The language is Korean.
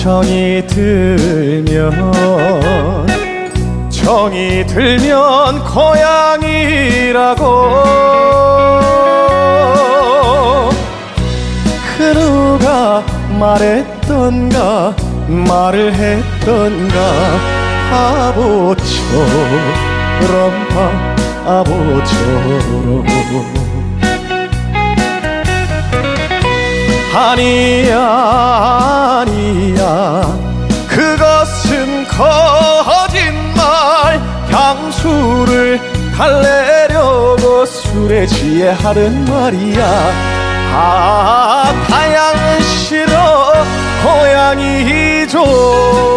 정이 들면 정이 들면 고향이라고. 그 누가 말했던가 말을 했던가. 바보처럼 바보처럼 아니야 아니야. 그것은 거짓말. 향수를 달래려고 술에 취해 하는 말이야. 아 타양은 싫어 고향이 좋아